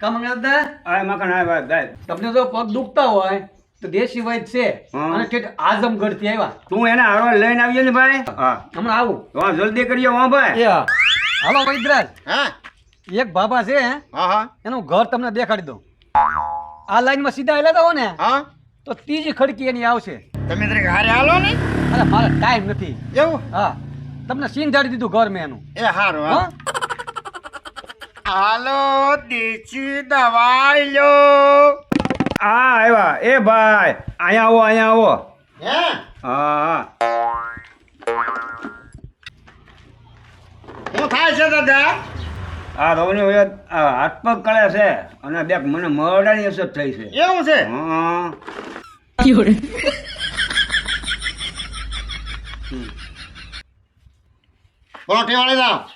કામ દાદા આ મકાન આ ભાઈ ભાઈ તમને જો પગ દુખતા હોય તો દેશી વૈદ છે. અને ઠેઠ આઝમગઢથી આવ્યા. તું એને હારવા લઈને આવીએ ને ભાઈ? હા. હમણાં આવું. તો જલ્દી કરીએ હો ભાઈ. હાલો વૈદરાજ હા. એક બાબા છે હા. હા એનું ઘર તમને દેખાડી દઉં. આ લાઈનમાં સીધા એલા હો ને. હા. તો ત્રીજી ખડકી એની આવશે. તમે તરીકે હારે હાલો ને. અરે મારે ટાઈમ નથી. એવું? હા. તમને સીન જાડી દીધું ઘર મેં એનું. એ હારું હા હા? હાલો દેશી દવાઈ લો. હા આવ્યા. એ ભાઈ અહીંયા આવો અહીંયા આવો. હે? હા હા. શું થાય છે દાદા? આ રોની આ હાથ પગ કળે છે અને બે મને મરડાની અસર થઈ છે. એવું છે? હા. બોલો ઠેવાડી